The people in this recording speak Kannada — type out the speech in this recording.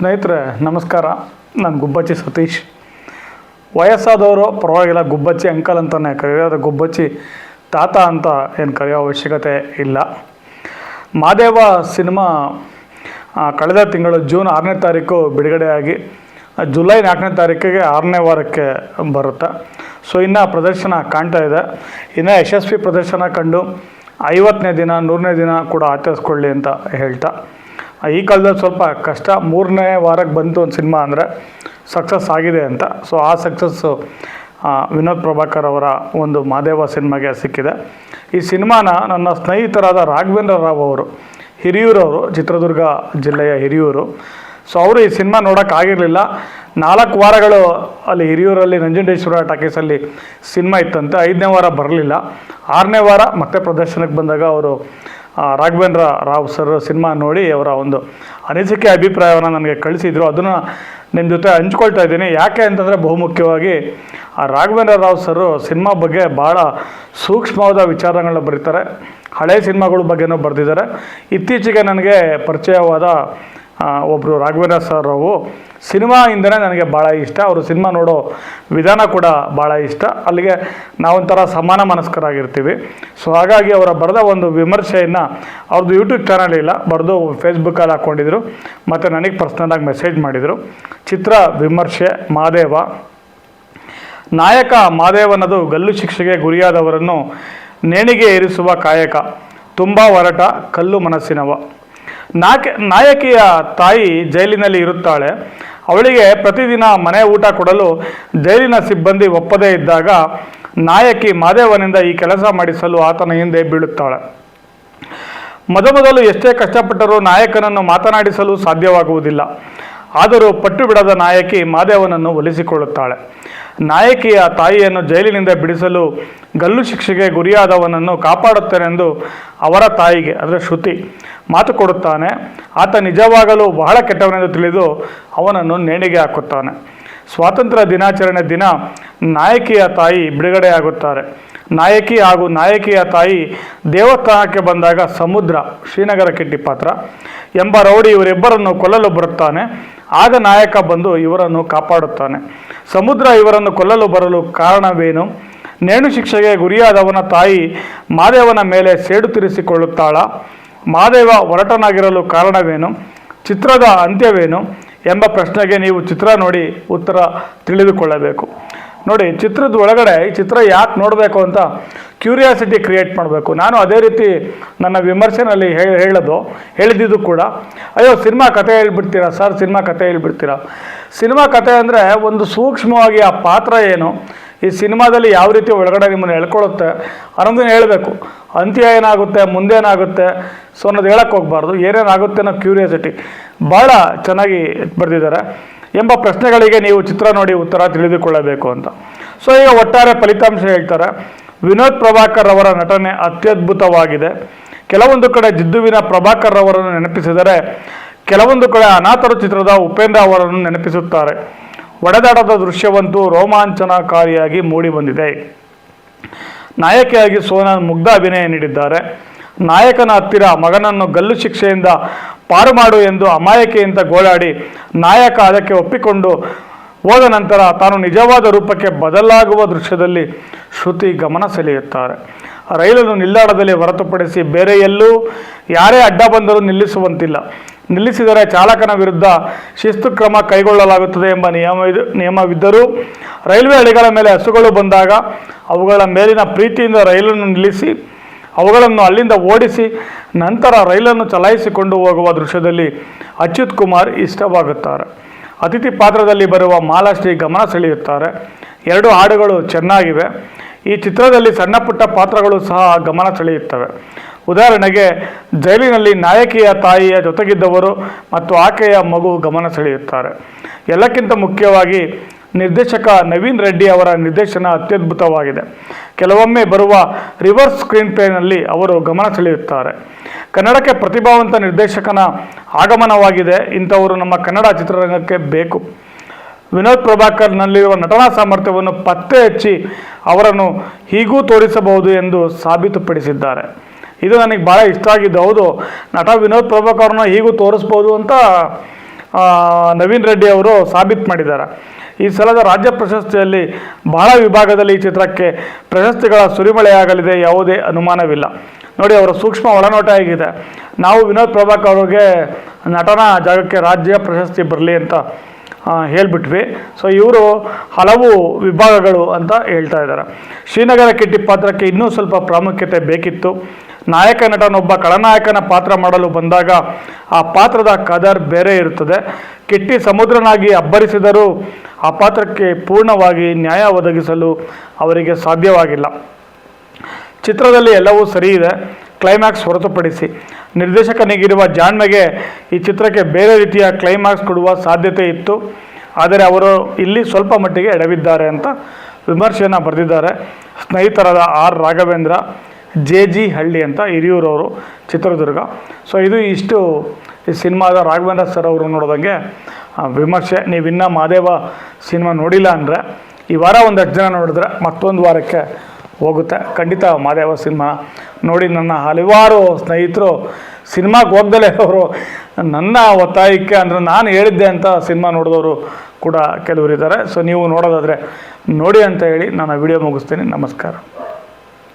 ಸ್ನೇಹಿತರೆ, ನಮಸ್ಕಾರ. ನಾನು ಗುಬ್ಬಚ್ಚಿ ಸತೀಶ್. ವಯಸ್ಸಾದವರು ಪರವಾಗಿಲ್ಲ, ಗುಬ್ಬಚ್ಚಿ ಅಂಕಲ್ ಅಂತಲೇ ಕರೆಯೋದು ಗುಬ್ಬಚ್ಚಿ ತಾತ ಅಂತ ಏನು ಕರೆಯೋ ಅವಶ್ಯಕತೆ ಇಲ್ಲ. ಮಾದೇವ ಸಿನಿಮಾ ಕಳೆದ ತಿಂಗಳು ಜೂನ್ ಆರನೇ ತಾರೀಕು ಬಿಡುಗಡೆಯಾಗಿ, ಜುಲೈ ನಾಲ್ಕನೇ ತಾರೀಕಿಗೆ ಆರನೇ ವಾರಕ್ಕೆ ಬರುತ್ತೆ. ಸೊ, ಇನ್ನು ಪ್ರದರ್ಶನ ಕಾಣ್ತಾ ಇದೆ. ಇನ್ನು ಯಶಸ್ವಿ ಪ್ರದರ್ಶನ ಕಂಡು ಐವತ್ತನೇ ದಿನ, ನೂರನೇ ದಿನ ಕೂಡ ಆಚರಿಸ್ಕೊಳ್ಳಿ ಅಂತ ಹೇಳ್ತಾ. ಈ ಕಾಲದಲ್ಲಿ ಸ್ವಲ್ಪ ಕಷ್ಟ. ಮೂರನೇ ವಾರಕ್ಕೆ ಬಂತು ಒಂದು ಸಿನಿಮಾ ಅಂದರೆ ಸಕ್ಸಸ್ ಆಗಿದೆ ಅಂತ. ಸೊ ಆ ಸಕ್ಸಸ್ಸು ವಿನೋದ್ ಪ್ರಭಾಕರ್ ಅವರ ಒಂದು ಮಾದೇವ ಸಿನಿಮಾಗೆ ಸಿಕ್ಕಿದೆ. ಈ ಸಿನಿಮಾನ ನನ್ನ ಸ್ನೇಹಿತರಾದ ರಾಘವೇಂದ್ರ ರಾವ್ ಅವರು, ಹಿರಿಯೂರವರು, ಚಿತ್ರದುರ್ಗ ಜಿಲ್ಲೆಯ ಹಿರಿಯೂರು. ಸೊ ಅವರು ಈ ಸಿನಿಮಾ ನೋಡೋಕ್ಕಾಗಿರಲಿಲ್ಲ ನಾಲ್ಕು ವಾರಗಳು ಅಲ್ಲಿ ಹಿರಿಯೂರಲ್ಲಿ ನಂಜುಂಡೇಶ್ವರ ಟಾಕೀಸಲ್ಲಿ ಸಿನಿಮಾ ಇತ್ತಂತೆ. ಐದನೇ ವಾರ ಬರಲಿಲ್ಲ. ಆರನೇ ವಾರ ಮತ್ತೆ ಪ್ರದರ್ಶನಕ್ಕೆ ಬಂದಾಗ ಅವರು ರಾಘವೇಂದ್ರ ರಾವ್ ಸರ್ ಸಿನಿಮಾ ನೋಡಿ ಅವರ ಒಂದು ಅನಿಸಿಕೆ ಅಭಿಪ್ರಾಯವನ್ನು ನನಗೆ ಕಳಿಸಿದ್ರು. ಅದನ್ನು ನಿಮ್ಮ ಜೊತೆ ಹಂಚ್ಕೊಳ್ತಾ ಇದ್ದೀನಿ. ಯಾಕೆ ಅಂತಂದರೆ ಬಹುಮುಖ್ಯವಾಗಿ ಆ, ರಾಘವೇಂದ್ರ ರಾವ್ ಸರ್ ಸಿನಿಮಾ ಬಗ್ಗೆ ಭಾಳ ಸೂಕ್ಷ್ಮವಾದ ವಿಚಾರಗಳನ್ನ ಬರೀತಾರೆ. ಹಳೆ ಸಿನಿಮಾಗಳ ಬಗ್ಗೆನೂ ಬರೆದಿದ್ದಾರೆ. ಇತ್ತೀಚೆಗೆ ನನಗೆ ಪರಿಚಯವಾದ ಒಬ್ಬರು ರಾಘವೇಂದ್ರ ಸರ್ ಅವರು ಸಿನಿಮಾ ಇಂದನೇ ನನಗೆ ಭಾಳ ಇಷ್ಟ. ಅವರು ಸಿನಿಮಾ ನೋಡೋ ವಿಧಾನ ಕೂಡ ಭಾಳ ಇಷ್ಟ. ಅಲ್ಲಿಗೆ ನಾವೊಂಥರ ಸಮಾನ ಮನಸ್ಕರಾಗಿರ್ತೀವಿ. ಸೊ ಹಾಗಾಗಿ ಅವರ ಬರೆದ ಒಂದು ವಿಮರ್ಶೆಯನ್ನು ಅವ್ರದ್ದು ಯೂಟ್ಯೂಬ್ ಚಾನಲ್ ಇಲ್ಲ, ಬರೆದು ಫೇಸ್ಬುಕ್ಕಲ್ಲಿ ಹಾಕ್ಕೊಂಡಿದ್ರು ಮತ್ತು ನನಗೆ ಪರ್ಸ್ನಲಾಗಿ ಮೆಸೇಜ್ ಮಾಡಿದರು. ಚಿತ್ರ ವಿಮರ್ಶೆ, ಮಾದೇವ. ನಾಯಕ ಮಾದೇವನದು ಗಲ್ಲು ಶಿಕ್ಷೆಗೆ ಗುರಿಯಾದವರನ್ನು ನೇಣಿಗೆ ಏರಿಸುವ ಕಾಯಕ. ತುಂಬ ಒರಟ, ಕಲ್ಲು ಮನಸ್ಸಿನವ. ನಾಕೆ ನಾಯಕಿಯ ತಾಯಿ ಜೈಲಿನಲ್ಲಿ ಇರುತ್ತಾಳೆ. ಅವಳಿಗೆ ಪ್ರತಿದಿನ ಮನೆ ಊಟ ಕೊಡಲು ಜೈಲಿನ ಸಿಬ್ಬಂದಿ ಒಪ್ಪದೇ ಇದ್ದಾಗ ನಾಯಕಿ ಮಾದೇವನಿಂದ ಈ ಕೆಲಸ ಮಾಡಿಸಲು ಆತನ ಹಿಂದೆ ಬೀಳುತ್ತಾಳೆ. ಮೊದಮೊದಲು ಎಷ್ಟೇ ಕಷ್ಟಪಟ್ಟರೂ ನಾಯಕನನ್ನು ಮಾತನಾಡಿಸಲು ಸಾಧ್ಯವಾಗುವುದಿಲ್ಲ. ಆದರೂ ಪಟ್ಟು ಬಿಡದ ನಾಯಕಿ ಮಾದೇವನನ್ನು ಒಲಿಸಿಕೊಳ್ಳುತ್ತಾಳೆ. ನಾಯಕಿಯ ತಾಯಿಯನ್ನು ಜೈಲಿನಿಂದ ಬಿಡಿಸಲು ಗಲ್ಲು ಶಿಕ್ಷೆಗೆ ಗುರಿಯಾದವನನ್ನು ಕಾಪಾಡುತ್ತೇನೆಂದು ಅವರ ತಾಯಿಗೆ, ಅಂದರೆ ಶ್ರುತಿ ಮಾತು ಕೊಡುತ್ತಾನೆ. ಆತ ನಿಜವಾಗಲೂ ಬಹಳ ಕೆಟ್ಟವನೆಂದು ತಿಳಿದು ಅವನನ್ನು ನೇಣಿಗೆ ಹಾಕುತ್ತಾನೆ. ಸ್ವಾತಂತ್ರ್ಯ ದಿನಾಚರಣೆ ದಿನ ನಾಯಕಿಯ ತಾಯಿ ಬಿಡುಗಡೆಯಾಗುತ್ತಾರೆ. ನಾಯಕಿ ಹಾಗೂ ನಾಯಕಿಯ ತಾಯಿ ದೇವಸ್ಥಾನಕ್ಕೆ ಬಂದಾಗ ಸಮುದ್ರ ಶ್ರೀನಗರ ಕಿಟ್ಟಿ ಪಾತ್ರ ಎಂಬ ರೌಡಿ ಇವರಿಬ್ಬರನ್ನು ಕೊಲ್ಲಲು ಬರುತ್ತಾನೆ. ಆಗ ನಾಯಕ ಬಂದು ಇವರನ್ನು ಕಾಪಾಡುತ್ತಾನೆ. ಸಮುದ್ರ ಇವರನ್ನು ಕೊಲ್ಲಲು ಬರಲು ಕಾರಣವೇನು? ನೇಣು ಶಿಕ್ಷೆಗೆ ಗುರಿಯಾದವನ ತಾಯಿ ಮಾದೇವನ ಮೇಲೆ ಸೇಡು ತೀರಿಸಿಕೊಳ್ಳುತ್ತಾಳ. ಮಾದೇವ ಒರಟನಾಗಿರಲು ಕಾರಣವೇನು? ಚಿತ್ರದ ಅಂತ್ಯವೇನು? ಎಂಬ ಪ್ರಶ್ನೆಗೆ ನೀವು ಚಿತ್ರ ನೋಡಿ ಉತ್ತರ ತಿಳಿದುಕೊಳ್ಳಬೇಕು. ನೋಡಿ, ಚಿತ್ರದ ಒಳಗಡೆ ಈ ಚಿತ್ರ ಯಾಕೆ ನೋಡಬೇಕು ಅಂತ ಕ್ಯೂರಿಯಾಸಿಟಿ ಕ್ರಿಯೇಟ್ ಮಾಡಬೇಕು. ನಾನು ಅದೇ ರೀತಿ ನನ್ನ ವಿಮರ್ಶೆನಲ್ಲಿ ಹೇಳೋದು, ಹೇಳಿದ್ದು ಕೂಡ. ಅಯ್ಯೋ, ಸಿನಿಮಾ ಕತೆ ಹೇಳ್ಬಿಡ್ತೀರಾ ಸರ್? ಸಿನಿಮಾ ಕತೆ ಹೇಳ್ಬಿಡ್ತೀರಾ? ಸಿನಿಮಾ ಕತೆ ಅಂದರೆ ಒಂದು ಸೂಕ್ಷ್ಮವಾಗಿ ಆ ಪಾತ್ರ ಏನು? ಈ ಸಿನಿಮಾದಲ್ಲಿ ಯಾವ ರೀತಿ ಒಳಗಡೆ ನಿಮ್ಮನ್ನು ಎಳ್ಕೊಳ್ಳುತ್ತೆ? ಅನ್ನೋದನ್ನ ಹೇಳಬೇಕು. ಅಂತ್ಯ ಏನಾಗುತ್ತೆ? ಮುಂದೇನಾಗುತ್ತೆ ಸೊ ಅನ್ನೋದು ಹೇಳಕ್ಕೆ ಹೋಗಬಾರ್ದು. ಏನೇನಾಗುತ್ತೆ ಅನ್ನೋ ಕ್ಯೂರಿಯಾಸಿಟಿ ಭಾಳ ಚೆನ್ನಾಗಿ ಬರೆದಿದ್ದಾರೆ. ಎಂಬ ಪ್ರಶ್ನೆಗಳಿಗೆ ನೀವು ಚಿತ್ರ ನೋಡಿ ಉತ್ತರ ತಿಳಿದುಕೊಳ್ಳಬೇಕು ಅಂತ. ಸೊ ಈಗ ಒಟ್ಟಾರೆ ಫಲಿತಾಂಶ ಹೇಳ್ತಾರೆ. ವಿನೋದ್ ಪ್ರಭಾಕರ್ ಅವರ ನಟನೆ ಅತ್ಯದ್ಭುತವಾಗಿದೆ. ಕೆಲವೊಂದು ಕಡೆ ಜಿದ್ದುವಿನ ಪ್ರಭಾಕರ್ ಅವರನ್ನು ನೆನಪಿಸಿದರೆ, ಕೆಲವೊಂದು ಕಡೆ ಅನಾಥರು ಚಿತ್ರದ ಉಪೇಂದ್ರ ಅವರನ್ನು ನೆನಪಿಸುತ್ತಾರೆ. ಒಡೆದಾಡದ ದೃಶ್ಯವಂತೂ ರೋಮಾಂಚನಕಾರಿಯಾಗಿ ಮೂಡಿ ಬಂದಿದೆ ನಾಯಕಿಯಾಗಿ ಸೋನಾ ಮುಗ್ಧ ಅಭಿನಯ ನೀಡಿದ್ದಾರೆ. ನಾಯಕನ ಹತ್ತಿರ ಮಗನನ್ನು ಗಲ್ಲು ಶಿಕ್ಷೆಯಿಂದ ಪಾರು ಮಾಡು ಎಂದು ಅಮಾಯಕಿಯಿಂದ ಗೋಳಾಡಿ ನಾಯಕ ಅದಕ್ಕೆ ಒಪ್ಪಿಕೊಂಡು ಹೋದ ನಂತರ ತಾನು ನಿಜವಾದ ರೂಪಕ್ಕೆ ಬದಲಾಗುವ ದೃಶ್ಯದಲ್ಲಿ ಶ್ರುತಿ ಗಮನ ಸೆಳೆಯುತ್ತಾರೆ. ರೈಲನ್ನು ನಿಲ್ದಾಣದಲ್ಲಿ ಹೊರತುಪಡಿಸಿ ಬೇರೆ ಎಲ್ಲೂ ಯಾರೇ ಅಡ್ಡ ಬಂದರೂ ನಿಲ್ಲಿಸುವಂತಿಲ್ಲ. ನಿಲ್ಲಿಸಿದರೆ ಚಾಲಕನ ವಿರುದ್ಧ ಶಿಸ್ತು ಕ್ರಮ ಕೈಗೊಳ್ಳಲಾಗುತ್ತದೆ ಎಂಬ ನಿಯಮವಿದು ನಿಯಮವಿದ್ದರೂ ರೈಲ್ವೆ ಹಳಿಗಳ ಮೇಲೆ ಹಸುಗಳು ಬಂದಾಗ ಅವುಗಳ ಮೇಲಿನ ಪ್ರೀತಿಯಿಂದ ರೈಲನ್ನು ನಿಲ್ಲಿಸಿ ಅವುಗಳನ್ನು ಅಲ್ಲಿಂದ ಓಡಿಸಿ ನಂತರ ರೈಲನ್ನು ಚಲಾಯಿಸಿಕೊಂಡು ಹೋಗುವ ದೃಶ್ಯದಲ್ಲಿ ಅಚ್ಯುತ್ ಕುಮಾರ್ ಇಷ್ಟವಾಗುತ್ತಾರೆ. ಅತಿಥಿ ಪಾತ್ರದಲ್ಲಿ ಬರುವ ಮಾಲಾಶ್ರೀ ಗಮನ ಸೆಳೆಯುತ್ತಾರೆ. ಎರಡು ಹಾಡುಗಳು ಚೆನ್ನಾಗಿವೆ. ಈ ಚಿತ್ರದಲ್ಲಿ ಸಣ್ಣ ಪುಟ್ಟ ಪಾತ್ರಗಳು ಸಹ ಗಮನ ಸೆಳೆಯುತ್ತವೆ. ಉದಾಹರಣೆಗೆ, ಜೈಲಿನಲ್ಲಿ ನಾಯಕಿಯ ತಾಯಿಯ ಜೊತೆಗಿದ್ದವರು ಮತ್ತು ಆಕೆಯ ಮಗು ಗಮನ ಸೆಳೆಯುತ್ತಾರೆ. ಎಲ್ಲಕ್ಕಿಂತ ಮುಖ್ಯವಾಗಿ ನಿರ್ದೇಶಕ ನವೀನ್ ರೆಡ್ಡಿ ಅವರ ನಿರ್ದೇಶನ ಅತ್ಯದ್ಭುತವಾಗಿದೆ. ಕೆಲವೊಮ್ಮೆ ಬರುವ ರಿವರ್ಸ್ ಸ್ಕ್ರೀನ್ ಪ್ಲೇನಲ್ಲಿ ಅವರು ಗಮನ ಸೆಳೆಯುತ್ತಾರೆ. ಕನ್ನಡಕ್ಕೆ ಪ್ರತಿಭಾವಂತ ನಿರ್ದೇಶಕನ ಆಗಮನವಾಗಿದೆ. ಇಂಥವರು ನಮ್ಮ ಕನ್ನಡ ಚಿತ್ರರಂಗಕ್ಕೆ ಬೇಕು. ವಿನೋದ್ ಪ್ರಭಾಕರ್ನಲ್ಲಿರುವ ನಟನಾ ಸಾಮರ್ಥ್ಯವನ್ನು ಪತ್ತೆ ಹಚ್ಚಿ ಅವರನ್ನು ಹೀಗೂ ತೋರಿಸಬಹುದು ಎಂದು ಸಾಬೀತುಪಡಿಸಿದ್ದಾರೆ. ಇದು ನನಗೆ ಭಾಳ ಇಷ್ಟ ಆಗಿದ್ದು, ಹೌದು, ನಟ ವಿನೋದ್ ಪ್ರಭಾಕರ್ನ ಹೀಗೂ ತೋರಿಸ್ಬೋದು ಅಂತ ನವೀನ್ ರೆಡ್ಡಿ ಅವರು ಸಾಬೀತು ಮಾಡಿದ್ದಾರೆ. ಈ ಸಲದ ರಾಜ್ಯ ಪ್ರಶಸ್ತಿಯಲ್ಲಿ ಬಹಳ ವಿಭಾಗದಲ್ಲಿ ಈ ಚಿತ್ರಕ್ಕೆ ಪ್ರಶಸ್ತಿಗಳ ಸುರಿಮಳೆಯಾಗಲಿದೆ, ಯಾವುದೇ ಅನುಮಾನವಿಲ್ಲ. ನೋಡಿ, ಅವರ ಸೂಕ್ಷ್ಮ ಒಳನೋಟ ಆಗಿದೆ ನಾವು ವಿನೋದ್ ಪ್ರಭಾಕರ್ ಅವ್ರಿಗೆ ನಟನ ಜಾಗಕ್ಕೆ ರಾಜ್ಯ ಪ್ರಶಸ್ತಿ ಬರಲಿ ಅಂತ ಹೇಳಿಬಿಟ್ವಿ. ಸೊ ಇವರು ಹಲವು ವಿಭಾಗಗಳು ಅಂತ ಹೇಳ್ತಾ ಇದ್ದಾರೆ. ಶ್ರೀನಗರ ಕಿಟ್ಟಿ ಪಾತ್ರಕ್ಕೆ ಇನ್ನೂ ಸ್ವಲ್ಪ ಪ್ರಾಮುಖ್ಯತೆ ಬೇಕಿತ್ತು. ನಾಯಕ ನಟನೊಬ್ಬ ಖಳನಾಯಕನ ಪಾತ್ರ ಮಾಡಲು ಬಂದಾಗ ಆ ಪಾತ್ರದ ಕದರ್ ಬೇರೆ ಇರುತ್ತದೆ. ಕಿಟ್ಟಿ ಸಮುದ್ರನಾಗಿ ಅಬ್ಬರಿಸಿದರೂ ಆ ಪಾತ್ರಕ್ಕೆ ಪೂರ್ಣವಾಗಿ ನ್ಯಾಯ ಒದಗಿಸಲು ಅವರಿಗೆ ಸಾಧ್ಯವಾಗಿಲ್ಲ. ಚಿತ್ರದಲ್ಲಿ ಎಲ್ಲವೂ ಸರಿ ಇದೆ. ಕ್ಲೈಮ್ಯಾಕ್ಸ್ ಹೊರತುಪಡಿಸಿ. ನಿರ್ದೇಶಕನಿಗಿರುವ ಜಾಣ್ಮೆಗೆ ಈ ಚಿತ್ರಕ್ಕೆ ಬೇರೆ ರೀತಿಯ ಕ್ಲೈಮ್ಯಾಕ್ಸ್ ಕೊಡುವ ಸಾಧ್ಯತೆ ಇತ್ತು. ಆದರೆ ಅವರು ಇಲ್ಲಿ ಸ್ವಲ್ಪ ಮಟ್ಟಿಗೆ ಎಡವಿದ್ದಾರೆ ಅಂತ ವಿಮರ್ಶೆಯನ್ನು ಬರೆದಿದ್ದಾರೆ. ಸ್ನೇಹಿತರಾದ R Raghavendra, J G Halli ಅಂತ ಹಿರಿಯೂರವರು ಚಿತ್ರದುರ್ಗ. ಸೊ ಇದು ಇಷ್ಟು ಈ ಸಿನಿಮಾದ ರಾಘವೇಂದ್ರ ಸರ್ ಅವರು ನೋಡೋದಂಗೆ ವಿಮರ್ಶೆ, ನೀವು ಇನ್ನೂ ಮಾದೇವ ಸಿನಿಮಾ ನೋಡಿಲ್ಲ ಅಂದರೆ ಈ ವಾರ ಒಂದಷ್ಟು ಜನ ನೋಡಿದ್ರೆ ಮತ್ತೊಂದು ವಾರಕ್ಕೆ ಹೋಗುತ್ತೆ. ಖಂಡಿತ ಮಾದೇವ ಸಿನಿಮಾ ನೋಡಿ ನನ್ನ ಹಲವಾರು ಸ್ನೇಹಿತರು ಸಿನಿಮಾಗೆ ಹೋಗ್ದಲೇ ಅವರು ನನ್ನ ಒತ್ತಾಯಕ್ಕೆ ಅಂದರೆ ನಾನು ಹೇಳಿದ್ದೆ ಅಂತ ಸಿನಿಮಾ ನೋಡಿದವರು ಕೂಡ ಕೆಲವರು ಇದ್ದಾರೆ. ಸೊ ನೀವು ನೋಡೋದಾದರೆ ನೋಡಿ ಅಂತ ಹೇಳಿ ನಾನು ವಿಡಿಯೋ ಮುಗಿಸ್ತೀನಿ. ನಮಸ್ಕಾರ.